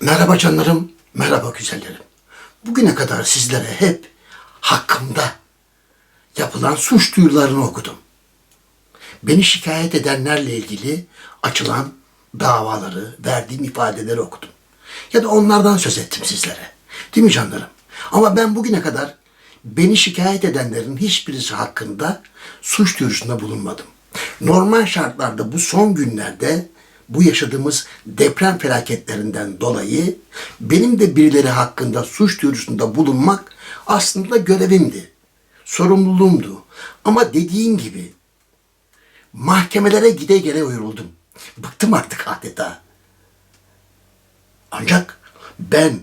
Merhaba canlarım, merhaba güzellerim. Bugüne kadar sizlere hep hakkımda yapılan suç duyurularını okudum. Beni şikayet edenlerle ilgili açılan davaları, verdiğim ifadeleri okudum. Ya da onlardan söz ettim sizlere. Değil mi canlarım? Ama ben bugüne kadar beni şikayet edenlerin hiçbirisi hakkında suç duyurusunda bulunmadım. Normal şartlarda bu son günlerde bu yaşadığımız deprem felaketlerinden dolayı benim de birileri hakkında suç duyurusunda bulunmak aslında görevimdi. Sorumluluğumdu. Ama dediğin gibi mahkemelere gide gele yoruldum. Bıktım artık adeta. Ancak ben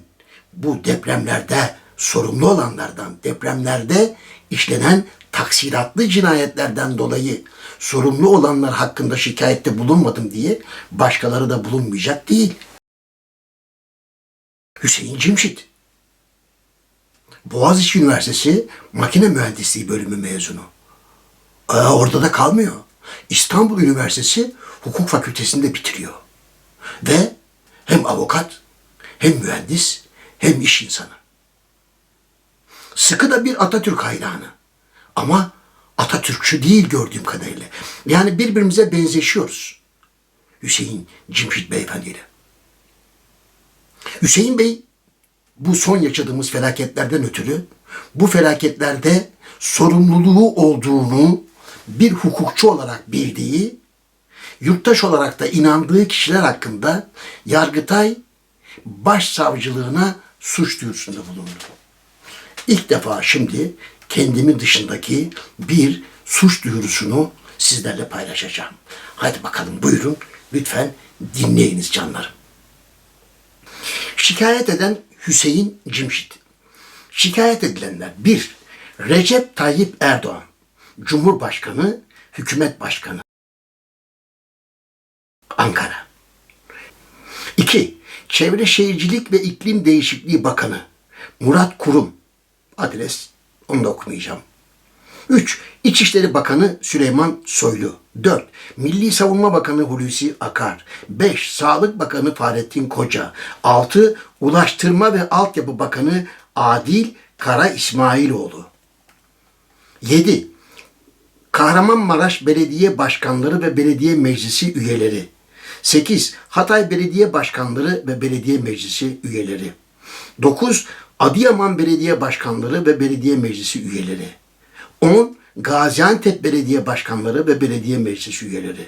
bu depremlerde sorumlu olanlardan, depremlerde işlenen taksiratlı cinayetlerden dolayı sorumlu olanlar hakkında şikayette bulunmadım diye başkaları da bulunmayacak değil. Hüseyin Cimşit. Boğaziçi Üniversitesi Makine Mühendisliği bölümü mezunu. Aa, orada da kalmıyor. İstanbul Üniversitesi Hukuk Fakültesinde bitiriyor. Ve hem avukat, hem mühendis, hem iş insanı. Sıkı da bir Atatürk hayranı. Ama Atatürkçü değil gördüğüm kadarıyla. Yani birbirimize benzeşiyoruz. Hüseyin Cimşit Beyefendiyle. Hüseyin Bey bu son yaşadığımız felaketlerden ötürü bu felaketlerde sorumluluğu olduğunu bir hukukçu olarak bildiği, yurttaş olarak da inandığı kişiler hakkında Yargıtay Başsavcılığına suç duyurusunda bulundu. İlk defa şimdi kendimi dışındaki bir suç duyurusunu sizlerle paylaşacağım. Hadi bakalım buyurun lütfen dinleyiniz canlarım. Şikayet eden Hüseyin Cimşit. Şikayet edilenler 1. Recep Tayyip Erdoğan, Cumhurbaşkanı, Hükümet Başkanı. Ankara. 2. Çevre Şehircilik ve İklim Değişikliği Bakanı Murat Kurum. Adres onu da okumayacağım. 3. İçişleri Bakanı Süleyman Soylu. 4. Milli Savunma Bakanı Hulusi Akar. 5. Sağlık Bakanı Fahrettin Koca. 6. Ulaştırma ve Altyapı Bakanı Adil Kara İsmailoğlu. 7. Kahramanmaraş Belediye Başkanları ve Belediye Meclisi üyeleri. 8. Hatay Belediye Başkanları ve Belediye Meclisi üyeleri. 9. Adıyaman Belediye Başkanları ve Belediye Meclisi üyeleri. 10. Gaziantep Belediye Başkanları ve Belediye Meclisi üyeleri.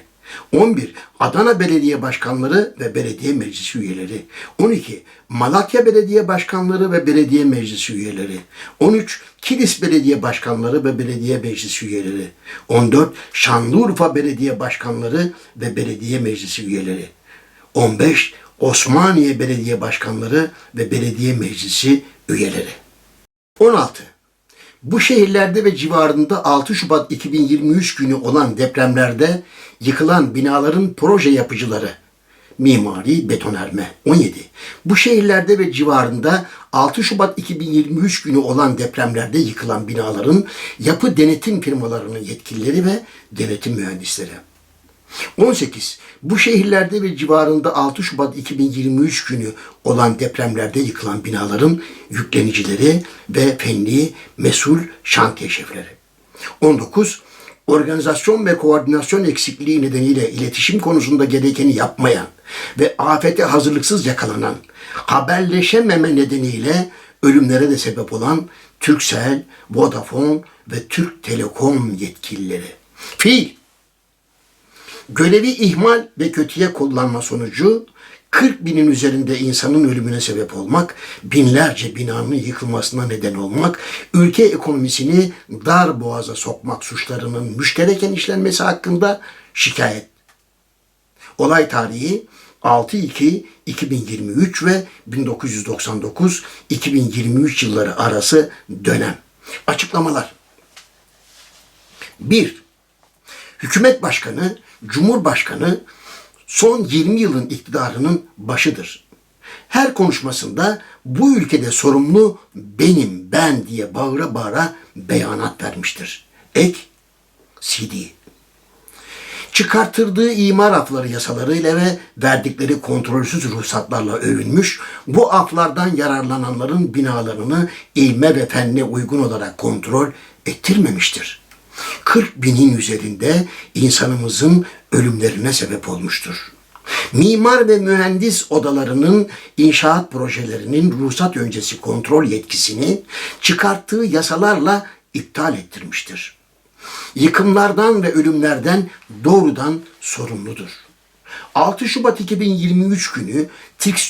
11. Adana Belediye Başkanları ve Belediye Meclisi üyeleri. 12. Malatya Belediye Başkanları ve Belediye Meclisi üyeleri. 13. Kilis Belediye Başkanları ve Belediye Meclisi üyeleri. 14. Şanlıurfa Belediye Başkanları ve Belediye Meclisi üyeleri. 15. Osmaniye Belediye Başkanları ve Belediye Meclisi üyeleri. 16. Bu şehirlerde ve civarında 6 Şubat 2023 günü olan depremlerde yıkılan binaların proje yapıcıları mimari betonarme 17. Bu şehirlerde ve civarında 6 Şubat 2023 günü olan depremlerde yıkılan binaların yapı denetim firmalarının yetkilileri ve denetim mühendisleri. 18. Bu şehirlerde ve civarında 6 Şubat 2023 günü olan depremlerde yıkılan binaların yüklenicileri ve fenli mesul şantiye şefleri. 19. Organizasyon ve koordinasyon eksikliği nedeniyle iletişim konusunda gerekeni yapmayan ve afete hazırlıksız yakalanan, haberleşememe nedeniyle ölümlere de sebep olan Türksel, Vodafone ve Türk Telekom yetkilileri. Fiil görevi ihmal ve kötüye kullanma sonucu 40 binin üzerinde insanın ölümüne sebep olmak, binlerce binanın yıkılmasına neden olmak, ülke ekonomisini dar boğaza sokmak suçlarının müştereken işlenmesi hakkında şikayet. Olay tarihi 6-2-2023 ve 1999-2023 yılları arası dönem. Açıklamalar 1. Hükümet Başkanı, Cumhurbaşkanı son 20 yılın iktidarının başıdır. Her konuşmasında bu ülkede sorumlu benim, ben diye bağıra bağıra beyanat vermiştir. Ek CD. çıkartırdığı imar afları yasalarıyla ve verdikleri kontrolsüz ruhsatlarla övünmüş, bu aflardan yararlananların binalarını ilme ve fenne uygun olarak kontrol ettirmemiştir. 40 binin üzerinde insanımızın ölümlerine sebep olmuştur. Mimar ve mühendis odalarının inşaat projelerinin ruhsat öncesi kontrol yetkisini çıkarttığı yasalarla iptal ettirmiştir. Yıkımlardan ve ölümlerden doğrudan sorumludur. 6 Şubat 2023 günü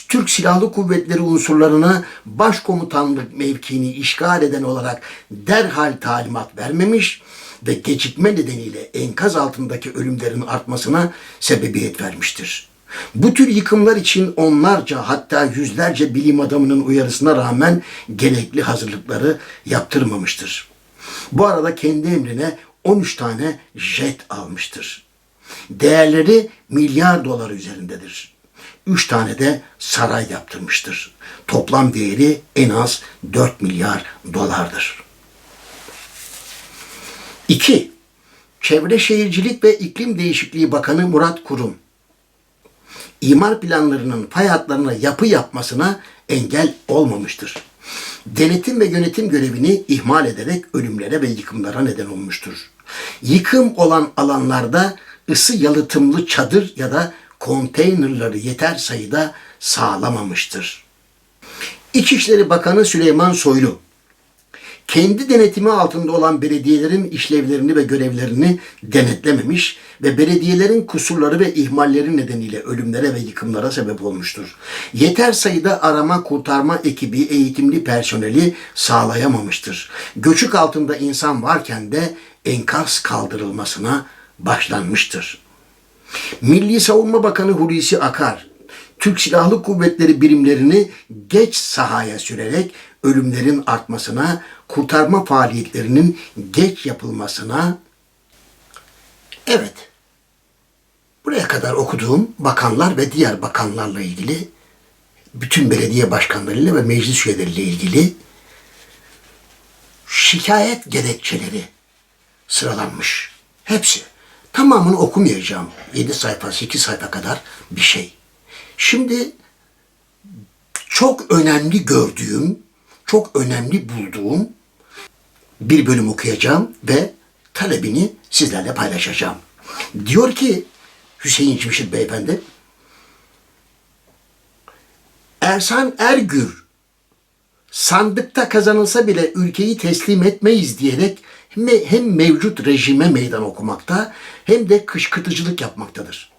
Türk, Silahlı Kuvvetleri unsurlarına başkomutanlık mevkiini işgal eden olarak derhal talimat vermemiş ve gecikme nedeniyle enkaz altındaki ölümlerin artmasına sebebiyet vermiştir. Bu tür yıkımlar için onlarca hatta yüzlerce bilim adamının uyarısına rağmen gerekli hazırlıkları yaptırmamıştır. Bu arada kendi emrine 13 tane jet almıştır. Değerleri milyar dolar üzerindedir. 3 tane de saray yaptırmıştır. Toplam değeri en az 4 milyar dolardır. 2. Çevre Şehircilik ve İklim Değişikliği Bakanı Murat Kurum imar planlarının fay hatlarına yapı yapmasına engel olmamıştır. Denetim ve yönetim görevini ihmal ederek ölümlere ve yıkımlara neden olmuştur. Yıkım olan alanlarda ısı yalıtımlı çadır ya da konteynerları yeter sayıda sağlamamıştır. İçişleri Bakanı Süleyman Soylu kendi denetimi altında olan belediyelerin işlevlerini ve görevlerini denetlememiş ve belediyelerin kusurları ve ihmalleri nedeniyle ölümlere ve yıkımlara sebep olmuştur. Yeter sayıda arama kurtarma ekibi eğitimli personeli sağlayamamıştır. Göçük altında insan varken de enkaz kaldırılmasına başlanmıştır. Milli Savunma Bakanı Hulusi Akar, Türk Silahlı Kuvvetleri birimlerini geç sahaya sürerek ölümlerin artmasına, kurtarma faaliyetlerinin geç yapılmasına evet buraya kadar okuduğum bakanlar ve diğer bakanlarla ilgili bütün belediye başkanlarıyla ve meclis üyeleriyle ilgili şikayet gerekçeleri sıralanmış. Hepsi. Tamamını okumayacağım. 7 sayfa, 8 sayfa kadar bir şey. Şimdi çok önemli gördüğüm, çok önemli bulduğum bir bölüm okuyacağım ve talebini sizlerle paylaşacağım. Diyor ki Hüseyin Cimşit Beyefendi, Ersan Ergür sandıkta kazanılsa bile ülkeyi teslim etmeyiz diyerek hem mevcut rejime meydan okumakta hem de kışkırtıcılık yapmaktadır.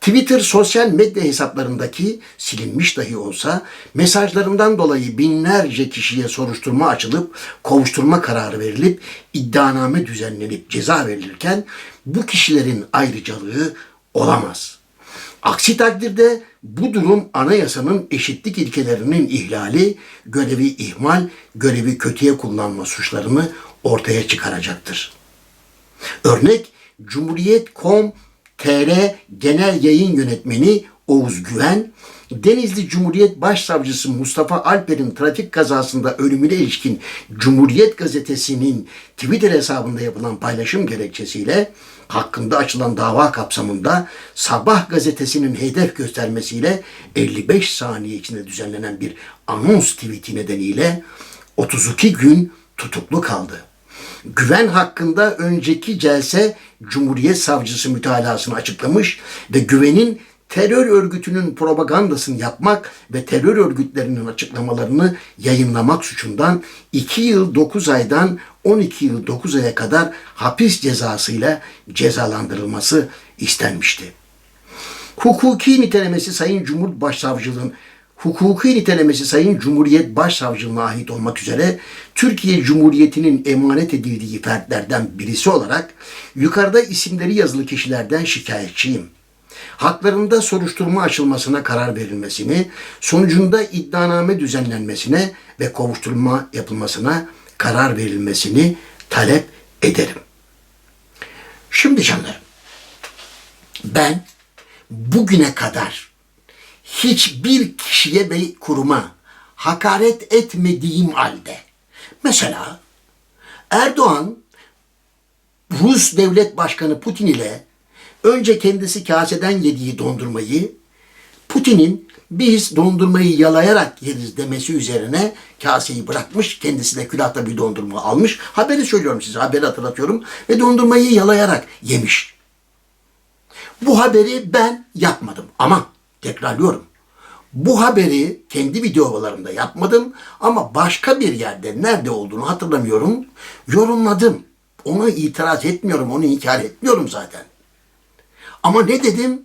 Twitter sosyal medya hesaplarındaki silinmiş dahi olsa mesajlarından dolayı binlerce kişiye soruşturma açılıp kovuşturma kararı verilip iddianame düzenlenip ceza verilirken bu kişilerin ayrıcalığı olamaz. Aksi takdirde bu durum anayasanın eşitlik ilkelerinin ihlali, görevi ihmal, görevi kötüye kullanma suçlarını ortaya çıkaracaktır. Örnek Cumhuriyet.com TR Genel Yayın Yönetmeni Oğuz Güven, Denizli Cumhuriyet Başsavcısı Mustafa Alper'in trafik kazasında ölümüne ilişkin Cumhuriyet Gazetesi'nin Twitter hesabında yapılan paylaşım gerekçesiyle hakkında açılan dava kapsamında Sabah gazetesinin hedef göstermesiyle 55 saniye içinde düzenlenen bir anons tweeti nedeniyle 32 gün tutuklu kaldı. Güven hakkında önceki celse Cumhuriyet Savcısı mütalasını açıklamış ve güvenin terör örgütünün propagandasını yapmak ve terör örgütlerinin açıklamalarını yayınlamak suçundan 2 yıl 9 aydan 12 yıl 9 aya kadar hapis cezasıyla cezalandırılması istenmişti. Hukuki nitelemesi Sayın Cumhurbaşsavcılığın hukuki nitelemesi Sayın Cumhuriyet Başsavcılığına ait olmak üzere Türkiye Cumhuriyeti'nin emanet edildiği fertlerden birisi olarak yukarıda isimleri yazılı kişilerden şikayetçiyim. Haklarında soruşturma açılmasına karar verilmesini, sonucunda iddianame düzenlenmesine ve kovuşturma yapılmasına karar verilmesini talep ederim. Şimdi canlarım, ben bugüne kadar hiçbir kişiye ve kuruma hakaret etmediğim halde mesela Erdoğan Rus Devlet Başkanı Putin ile önce kendisi kaseden yediği dondurmayı Putin'in biz dondurmayı yalayarak yeriz demesi üzerine kaseyi bırakmış. Kendisi de külahta bir dondurma almış. Haberi söylüyorum size. Haberi hatırlatıyorum. Ve dondurmayı yalayarak yemiş. Bu haberi ben yapmadım. Ama tekrarlıyorum. Bu haberi kendi videolarımda yapmadım ama başka bir yerde nerede olduğunu hatırlamıyorum. Yorumladım. Ona itiraz etmiyorum, onu inkar etmiyorum zaten. Ama ne dedim?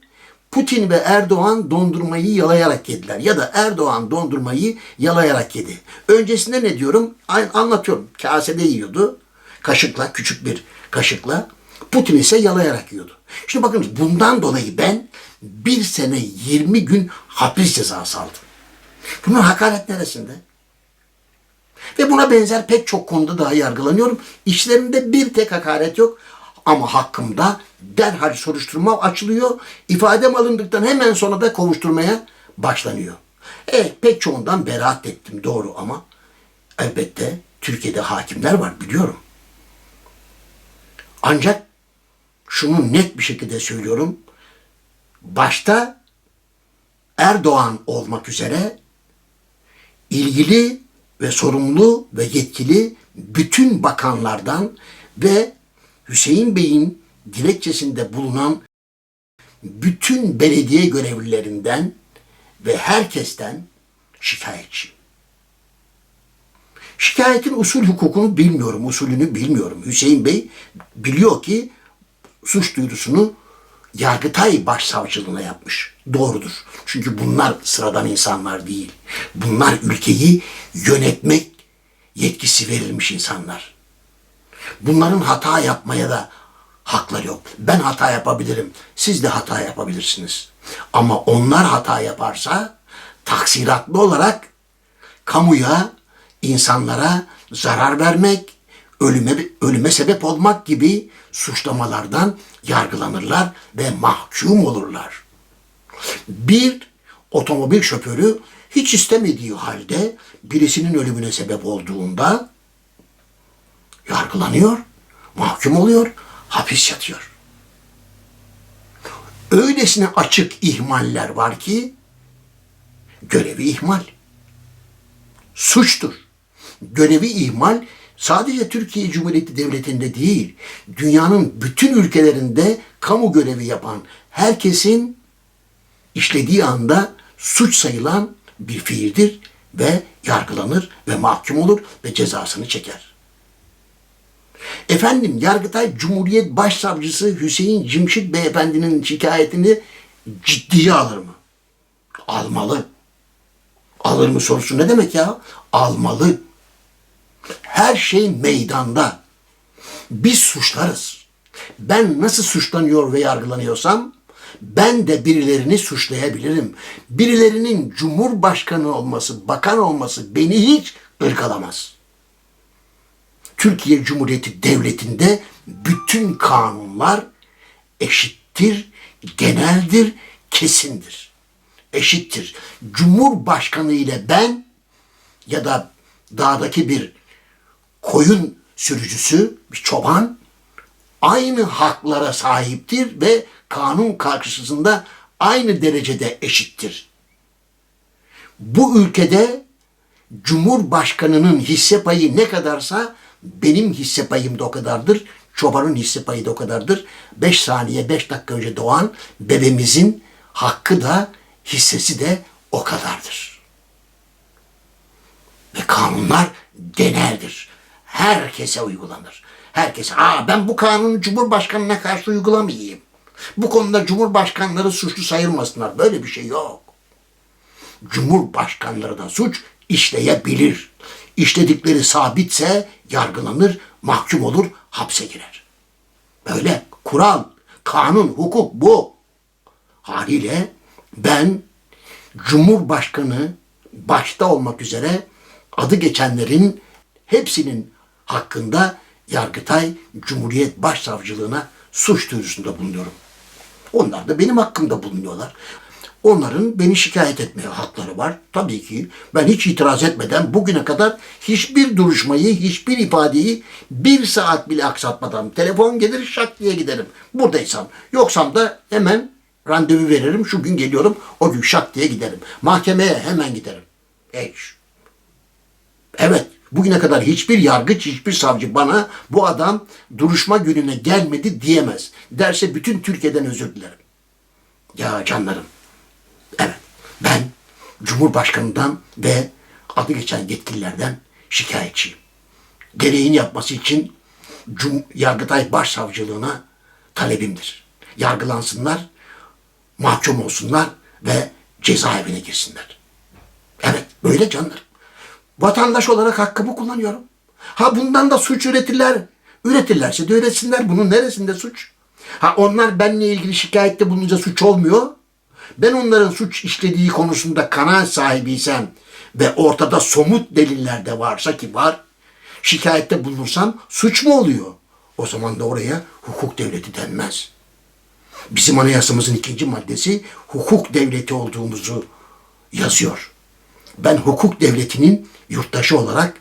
Putin ve Erdoğan dondurmayı yalayarak yediler. Ya da Erdoğan dondurmayı yalayarak yedi. Öncesinde ne diyorum? Anlatıyorum. Kasede yiyordu. Kaşıkla, küçük bir kaşıkla. Putin ise yalayarak yiyordu. Şimdi bakınız bundan dolayı ben bir sene 20 gün hapis cezası aldım. Bunun hakaret neresinde? Ve buna benzer pek çok konuda daha yargılanıyorum. İşlerinde bir tek hakaret yok. Ama hakkımda derhal soruşturma açılıyor. İfadem alındıktan hemen sonra da kovuşturmaya başlanıyor. Evet pek çoğundan beraat ettim doğru ama elbette Türkiye'de hakimler var biliyorum. Ancak şunu net bir şekilde söylüyorum. Başta Erdoğan olmak üzere ilgili ve sorumlu ve yetkili bütün bakanlardan ve Hüseyin Bey'in dilekçesinde bulunan bütün belediye görevlilerinden ve herkesten şikayetçiyim. Şikayetin usul hukukunu bilmiyorum, usulünü bilmiyorum. Hüseyin Bey biliyor ki suç duyurusunu Yargıtay Başsavcılığına yapmış. Doğrudur. Çünkü bunlar sıradan insanlar değil. Bunlar ülkeyi yönetmek yetkisi verilmiş insanlar. Bunların hata yapmaya da hakları yok. Ben hata yapabilirim. Siz de hata yapabilirsiniz. Ama onlar hata yaparsa taksiratlı olarak kamuya, insanlara zarar vermek, ölüme ölüme sebep olmak gibi suçlamalardan yargılanırlar ve mahkum olurlar. Bir otomobil şoförü hiç istemediği halde birisinin ölümüne sebep olduğunda yargılanıyor, mahkum oluyor, hapis yatıyor. Öylesine açık ihmaller var ki görevi ihmal. Suçtur. Görevi ihmal sadece Türkiye Cumhuriyeti Devleti'nde değil, dünyanın bütün ülkelerinde kamu görevi yapan herkesin işlediği anda suç sayılan bir fiildir ve yargılanır ve mahkum olur ve cezasını çeker. Efendim Yargıtay Cumhuriyet Başsavcısı Hüseyin Cimşit Beyefendi'nin şikayetini ciddiye alır mı? Almalı. Alır mı sorusu ne demek ya? Almalı. Her şey meydanda. Biz suçlarız. Ben nasıl suçlanıyor ve yargılanıyorsam ben de birilerini suçlayabilirim. Birilerinin cumhurbaşkanı olması, bakan olması beni hiç ırkalamaz. Türkiye Cumhuriyeti Devleti'nde bütün kanunlar eşittir, geneldir, kesindir. Eşittir. Cumhurbaşkanı ile ben ya da dağdaki bir koyun sürücüsü, bir çoban aynı haklara sahiptir ve kanun karşısında aynı derecede eşittir. Bu ülkede Cumhurbaşkanının hisse payı ne kadarsa benim hisse payım da o kadardır. Çobanın hisse payı da o kadardır. 5 saniye 5 dakika önce doğan bebeğimizin hakkı da hissesi de o kadardır. Ve kanunlar geneldir. Herkese uygulanır. Herkese, aa ben bu kanunu Cumhurbaşkanına karşı uygulamayayım. Bu konuda Cumhurbaşkanları suçlu sayılmasınlar. Böyle bir şey yok. Cumhurbaşkanları da suç işleyebilir. İşledikleri sabitse yargılanır, mahkum olur, hapse girer. Böyle kural, kanun, hukuk bu. Haliyle ben Cumhurbaşkanı başta olmak üzere adı geçenlerin hepsinin hakkında Yargıtay Cumhuriyet Başsavcılığına suç duyurusunda bulunuyorum. Onlar da benim hakkımda bulunuyorlar. Onların beni şikayet etmeye hakları var. Tabii ki ben hiç itiraz etmeden bugüne kadar hiçbir duruşmayı, hiçbir ifadeyi bir saat bile aksatmadan telefon gelir şak diye giderim. Buradaysam. Yoksam da hemen randevu veririm. Şu gün geliyorum. O gün şak diye giderim. Mahkemeye hemen giderim. Hiç. Evet, bugüne kadar hiçbir yargıç, hiçbir savcı bana bu adam duruşma gününe gelmedi diyemez. Derse bütün Türkiye'den özür dilerim. Ya canlarım, evet ben Cumhurbaşkanı'ndan ve adı geçen yetkililerden şikayetçiyim. Gereğini yapması için Cum Yargıtay Başsavcılığına talebimdir. Yargılansınlar, mahkum olsunlar ve cezaevine girsinler. Evet, böyle canlarım. Vatandaş olarak hakkımı kullanıyorum. Ha bundan da suç üretirler. Üretirlerse de üretsinler. Bunun neresinde suç? Ha onlar benimle ilgili şikayette bulununca suç olmuyor. Ben onların suç işlediği konusunda kanaat sahibiysem ve ortada somut deliller de varsa ki var, şikayette bulunursam suç mu oluyor? O zaman da oraya hukuk devleti denmez. Bizim anayasamızın ikinci maddesi hukuk devleti olduğumuzu yazıyor. Ben hukuk devletinin yurttaşı olarak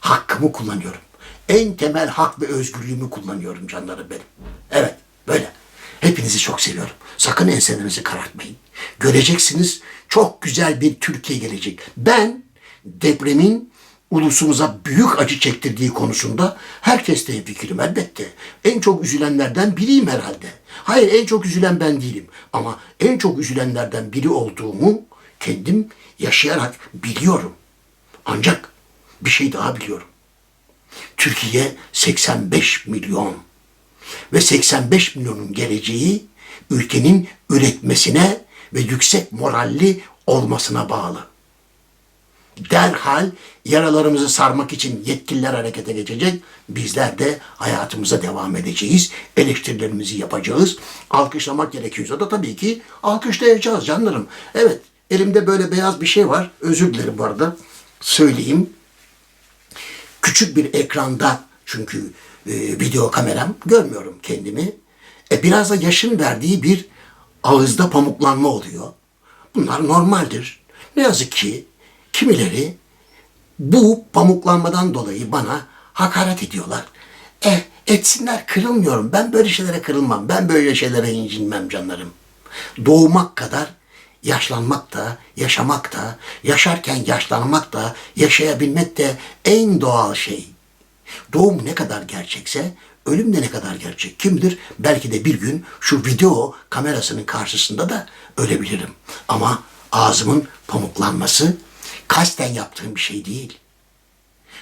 hakkımı kullanıyorum. En temel hak ve özgürlüğümü kullanıyorum canlarım benim. Evet böyle. Hepinizi çok seviyorum. Sakın enselerinizi karartmayın. Göreceksiniz çok güzel bir Türkiye gelecek. Ben depremin ulusumuza büyük acı çektirdiği konusunda herkeste fikrim elbette. En çok üzülenlerden biriyim herhalde. Hayır en çok üzülen ben değilim. Ama en çok üzülenlerden biri olduğumu kendim yaşayarak biliyorum. Ancak bir şey daha biliyorum. Türkiye 85 milyon ve 85 milyonun geleceği ülkenin üretmesine ve yüksek moralli olmasına bağlı. Derhal yaralarımızı sarmak için yetkililer harekete geçecek. Bizler de hayatımıza devam edeceğiz. Eleştirilerimizi yapacağız. Alkışlamak gerekiyorsa da tabii ki alkışlayacağız canlarım. Evet elimde böyle beyaz bir şey var. Özür dilerim bu arada. Söyleyeyim. Küçük bir ekranda çünkü e, video kameram görmüyorum kendimi. E, biraz da yaşın verdiği bir ağızda pamuklanma oluyor. Bunlar normaldir. Ne yazık ki kimileri bu pamuklanmadan dolayı bana hakaret ediyorlar. Eh etsinler kırılmıyorum. Ben böyle şeylere kırılmam. Ben böyle şeylere incinmem canlarım. Doğmak kadar yaşlanmak da, yaşamak da, yaşarken yaşlanmak da, yaşayabilmek de en doğal şey. Doğum ne kadar gerçekse ölüm de ne kadar gerçek. Kimdir? Belki de bir gün şu video kamerasının karşısında da ölebilirim. Ama ağzımın pamuklanması kasten yaptığım bir şey değil.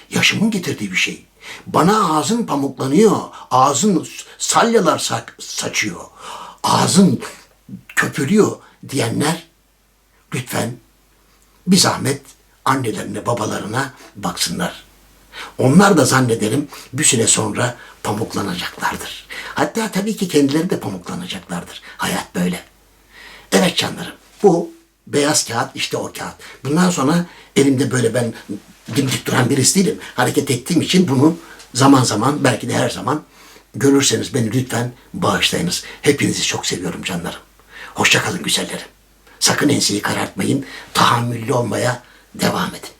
Yaşımın getirdiği bir şey. Bana ağzın pamuklanıyor. Ağzın salyalar saçıyor. Ağzın köpürüyor diyenler lütfen bir zahmet annelerine babalarına baksınlar. Onlar da zannederim bir süre sonra pamuklanacaklardır. Hatta tabii ki kendileri de pamuklanacaklardır. Hayat böyle. Evet canlarım bu beyaz kağıt işte o kağıt. Bundan sonra elimde böyle ben dimdik duran birisi değilim. Hareket ettiğim için bunu zaman zaman belki de her zaman görürseniz beni lütfen bağışlayınız. Hepinizi çok seviyorum canlarım. Hoşçakalın güzellerim. Sakın enseyi karartmayın. Tahammüllü olmaya devam edin.